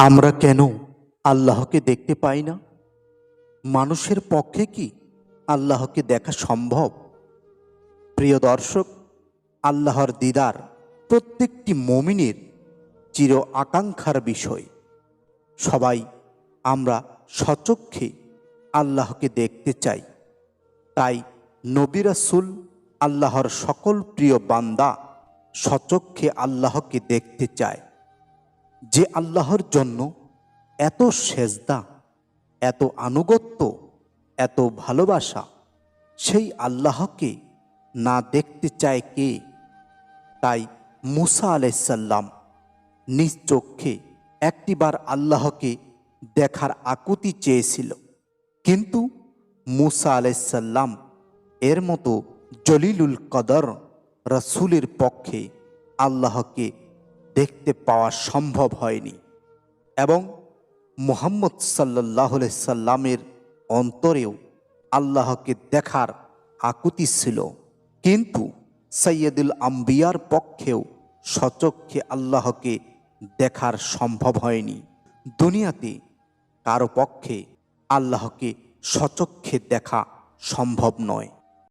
আমরা কেন আল্লাহকে দেখতে পাই না? মানুষের পক্ষে কি আল্লাহকে দেখা সম্ভব? প্রিয় দর্শক, আল্লাহর দিদার প্রত্যেকটি মমিনের চির আকাঙ্ক্ষার বিষয়। সবাই আমরা সচক্ষে আল্লাহকে দেখতে চাই। তাই নবী রাসূল আল্লাহর সকল প্রিয় বান্দা সচক্ষে আল্লাহকে দেখতে চায়। যে আল্লাহর জন্য এত সেজদা, এত আনুগত্য, এত ভালোবাসা, সেই আল্লাহকে না দেখতে চায় কে? তাই মুসা আলাইসাল্লাম নিজ চক্ষে একটিবার আল্লাহকে দেখার আকুতি চেয়েছিল। কিন্তু মুসা আলাইসাল্লাম এর মতো জলিলুল কদর রসুলের পক্ষে আল্লাহকে দেখতে পাওয়া সম্ভব হয়নি। এবং মোহাম্মদ সাল্লাহ সাল্লামের অন্তরেও আল্লাহকে দেখার আকুতি ছিল। কিন্তু সৈয়দুল আম্বিয়ার পক্ষেও সচক্ষে আল্লাহকে দেখার সম্ভব হয়নি। দুনিয়াতে কারও পক্ষে আল্লাহকে সচক্ষে দেখা সম্ভব নয়।